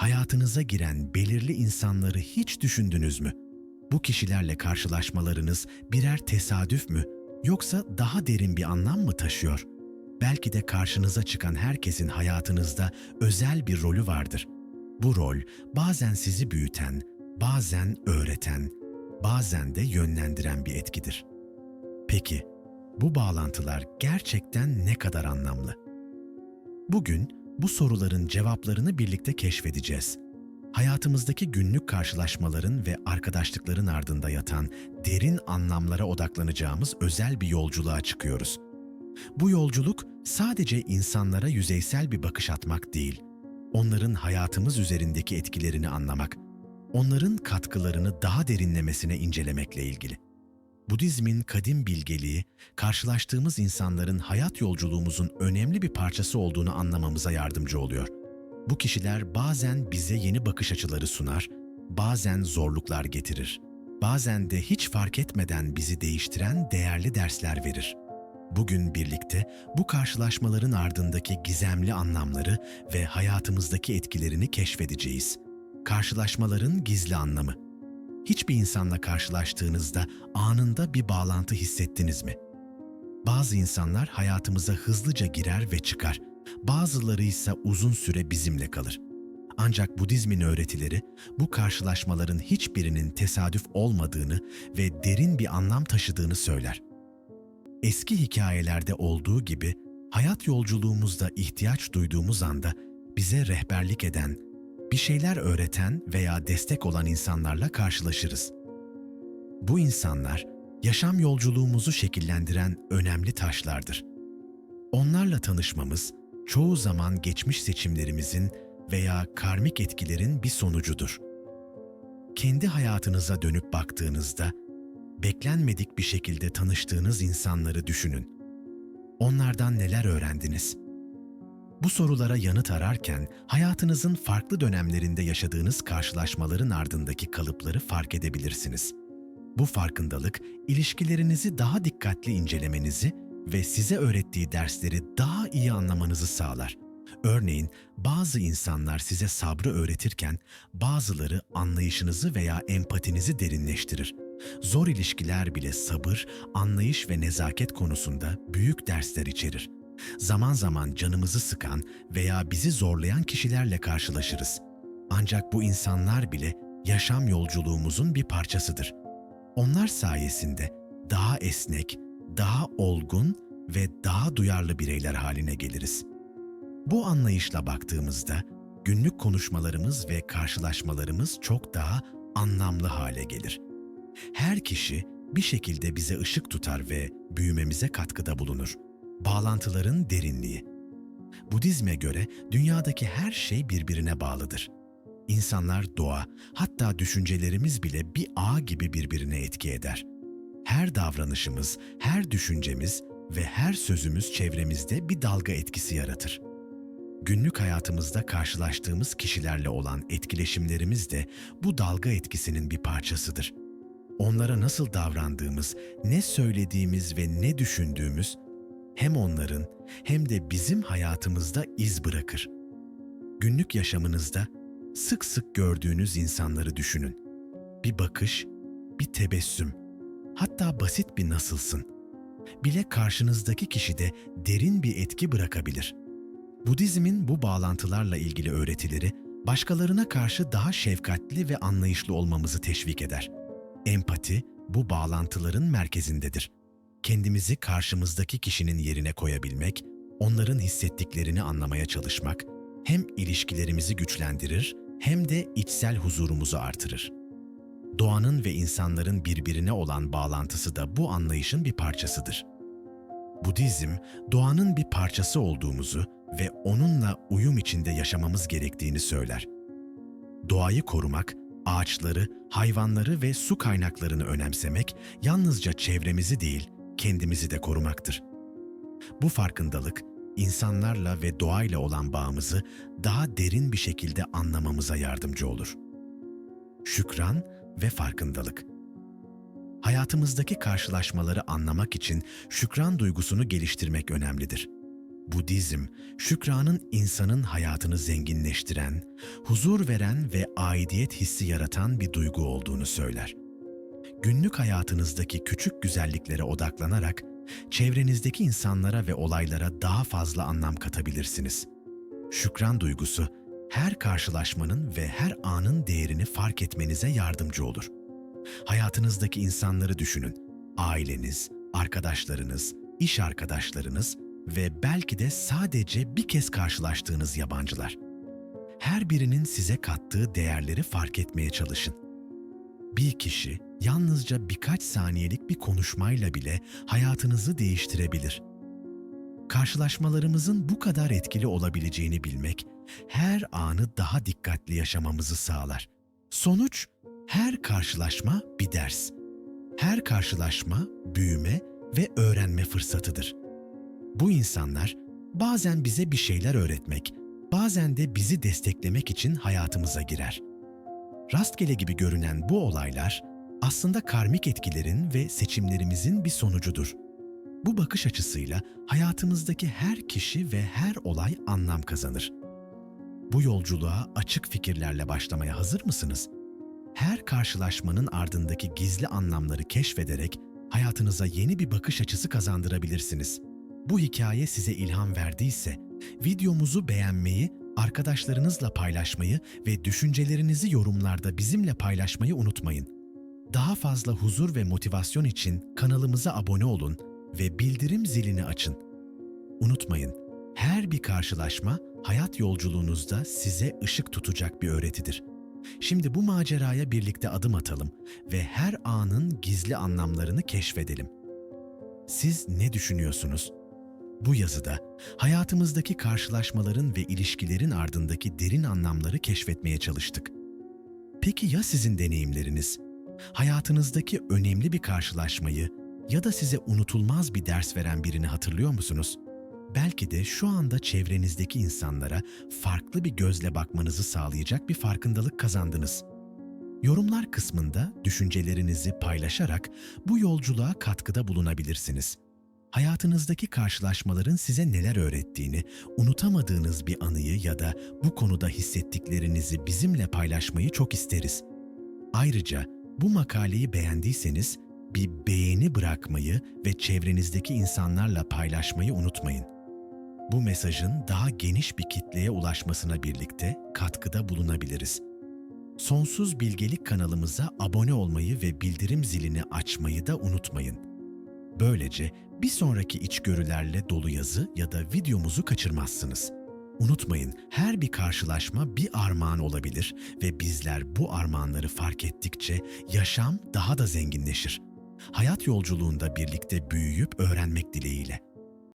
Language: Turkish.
hayatınıza giren belirli insanları hiç düşündünüz mü? Bu kişilerle karşılaşmalarınız birer tesadüf mü yoksa daha derin bir anlam mı taşıyor? Belki de karşınıza çıkan herkesin hayatınızda özel bir rolü vardır. Bu rol bazen sizi büyüten, bazen öğreten, bazen de yönlendiren bir etkidir. Peki, bu bağlantılar gerçekten ne kadar anlamlı? Bugün bu soruların cevaplarını birlikte keşfedeceğiz. Hayatımızdaki günlük karşılaşmaların ve arkadaşlıkların ardında yatan derin anlamlara odaklanacağımız özel bir yolculuğa çıkıyoruz. Bu yolculuk sadece insanlara yüzeysel bir bakış atmak değil, onların hayatımız üzerindeki etkilerini anlamak, onların katkılarını daha derinlemesine incelemekle ilgili. Budizmin kadim bilgeliği, karşılaştığımız insanların hayat yolculuğumuzun önemli bir parçası olduğunu anlamamıza yardımcı oluyor. Bu kişiler bazen bize yeni bakış açıları sunar, bazen zorluklar getirir, bazen de hiç fark etmeden bizi değiştiren değerli dersler verir. Bugün birlikte bu karşılaşmaların ardındaki gizemli anlamları ve hayatımızdaki etkilerini keşfedeceğiz. Karşılaşmaların gizli anlamı. Hiçbir insanla karşılaştığınızda anında bir bağlantı hissettiniz mi? Bazı insanlar hayatımıza hızlıca girer ve çıkar. Bazıları ise uzun süre bizimle kalır. Ancak Budizmin öğretileri bu karşılaşmaların hiçbirinin tesadüf olmadığını ve derin bir anlam taşıdığını söyler. Eski hikayelerde olduğu gibi hayat yolculuğumuzda ihtiyaç duyduğumuz anda bize rehberlik eden, bir şeyler öğreten veya destek olan insanlarla karşılaşırız. Bu insanlar yaşam yolculuğumuzu şekillendiren önemli taşlardır. Onlarla tanışmamız çoğu zaman geçmiş seçimlerimizin veya karmik etkilerin bir sonucudur. Kendi hayatınıza dönüp baktığınızda beklenmedik bir şekilde tanıştığınız insanları düşünün. Onlardan neler öğrendiniz? Bu sorulara yanıt ararken hayatınızın farklı dönemlerinde yaşadığınız karşılaşmaların ardındaki kalıpları fark edebilirsiniz. Bu farkındalık ilişkilerinizi daha dikkatli incelemenizi ve size öğrettiği dersleri daha iyi anlamanızı sağlar. Örneğin bazı insanlar size sabrı öğretirken bazıları anlayışınızı veya empatinizi derinleştirir. Zor ilişkiler bile sabır, anlayış ve nezaket konusunda büyük dersler içerir. Zaman zaman canımızı sıkan veya bizi zorlayan kişilerle karşılaşırız. Ancak bu insanlar bile yaşam yolculuğumuzun bir parçasıdır. Onlar sayesinde daha esnek, daha olgun ve daha duyarlı bireyler haline geliriz. Bu anlayışla baktığımızda günlük konuşmalarımız ve karşılaşmalarımız çok daha anlamlı hale gelir. Her kişi bir şekilde bize ışık tutar ve büyümemize katkıda bulunur. Bağlantıların derinliği. Budizme göre dünyadaki her şey birbirine bağlıdır. İnsanlar, doğa, hatta düşüncelerimiz bile bir ağ gibi birbirine etki eder. Her davranışımız, her düşüncemiz ve her sözümüz çevremizde bir dalga etkisi yaratır. Günlük hayatımızda karşılaştığımız kişilerle olan etkileşimlerimiz de bu dalga etkisinin bir parçasıdır. Onlara nasıl davrandığımız, ne söylediğimiz ve ne düşündüğümüz hem onların hem de bizim hayatımızda iz bırakır. Günlük yaşamınızda sık sık gördüğünüz insanları düşünün. Bir bakış, bir tebessüm, hatta basit bir nasılsın bile karşınızdaki kişide derin bir etki bırakabilir. Budizmin bu bağlantılarla ilgili öğretileri başkalarına karşı daha şefkatli ve anlayışlı olmamızı teşvik eder. Empati bu bağlantıların merkezindedir. Kendimizi karşımızdaki kişinin yerine koyabilmek, onların hissettiklerini anlamaya çalışmak hem ilişkilerimizi güçlendirir hem de içsel huzurumuzu artırır. Doğanın ve insanların birbirine olan bağlantısı da bu anlayışın bir parçasıdır. Budizm, doğanın bir parçası olduğumuzu ve onunla uyum içinde yaşamamız gerektiğini söyler. Doğayı korumak, ağaçları, hayvanları ve su kaynaklarını önemsemek yalnızca çevremizi değil, kendimizi de korumaktır. Bu farkındalık, insanlarla ve doğayla olan bağımızı daha derin bir şekilde anlamamıza yardımcı olur. Şükran ve farkındalık. Hayatımızdaki karşılaşmaları anlamak için şükran duygusunu geliştirmek önemlidir. Budizm, şükranın insanın hayatını zenginleştiren, huzur veren ve aidiyet hissi yaratan bir duygu olduğunu söyler. Günlük hayatınızdaki küçük güzelliklere odaklanarak çevrenizdeki insanlara ve olaylara daha fazla anlam katabilirsiniz. Şükran duygusu her karşılaşmanın ve her anın değerini fark etmenize yardımcı olur. Hayatınızdaki insanları düşünün. Aileniz, arkadaşlarınız, iş arkadaşlarınız ve belki de sadece bir kez karşılaştığınız yabancılar. Her birinin size kattığı değerleri fark etmeye çalışın. Bir kişi yalnızca birkaç saniyelik bir konuşmayla bile hayatınızı değiştirebilir. Karşılaşmalarımızın bu kadar etkili olabileceğini bilmek her anı daha dikkatli yaşamamızı sağlar. Sonuç her karşılaşma bir ders. Her karşılaşma büyüme ve öğrenme fırsatıdır. Bu insanlar bazen bize bir şeyler öğretmek, bazen de bizi desteklemek için hayatımıza girer. Rastgele gibi görünen bu olaylar aslında karmik etkilerin ve seçimlerimizin bir sonucudur. Bu bakış açısıyla hayatımızdaki her kişi ve her olay anlam kazanır. Bu yolculuğa açık fikirlerle başlamaya hazır mısınız? Her karşılaşmanın ardındaki gizli anlamları keşfederek hayatınıza yeni bir bakış açısı kazandırabilirsiniz. Bu hikaye size ilham verdiyse, videomuzu beğenmeyi, arkadaşlarınızla paylaşmayı ve düşüncelerinizi yorumlarda bizimle paylaşmayı unutmayın. Daha fazla huzur ve motivasyon için kanalımıza abone olun ve bildirim zilini açın. Unutmayın, her bir karşılaşma hayat yolculuğunuzda size ışık tutacak bir öğretidir. Şimdi bu maceraya birlikte adım atalım ve her anın gizli anlamlarını keşfedelim. Siz ne düşünüyorsunuz? Bu yazıda hayatımızdaki karşılaşmaların ve ilişkilerin ardındaki derin anlamları keşfetmeye çalıştık. Peki ya sizin deneyimleriniz? Hayatınızdaki önemli bir karşılaşmayı ya da size unutulmaz bir ders veren birini hatırlıyor musunuz? Belki de şu anda çevrenizdeki insanlara farklı bir gözle bakmanızı sağlayacak bir farkındalık kazandınız. Yorumlar kısmında düşüncelerinizi paylaşarak bu yolculuğa katkıda bulunabilirsiniz. Hayatınızdaki karşılaşmaların size neler öğrettiğini, unutamadığınız bir anıyı ya da bu konuda hissettiklerinizi bizimle paylaşmayı çok isteriz. Ayrıca bu makaleyi beğendiyseniz bir beğeni bırakmayı ve çevrenizdeki insanlarla paylaşmayı unutmayın. Bu mesajın daha geniş bir kitleye ulaşmasına birlikte katkıda bulunabiliriz. Sonsuz Bilgelik kanalımıza abone olmayı ve bildirim zilini açmayı da unutmayın. Böylece bir sonraki içgörülerle dolu yazı ya da videomuzu kaçırmazsınız. Unutmayın, her bir karşılaşma bir armağan olabilir ve bizler bu armağanları fark ettikçe yaşam daha da zenginleşir. Hayat yolculuğunda birlikte büyüyüp öğrenmek dileğiyle.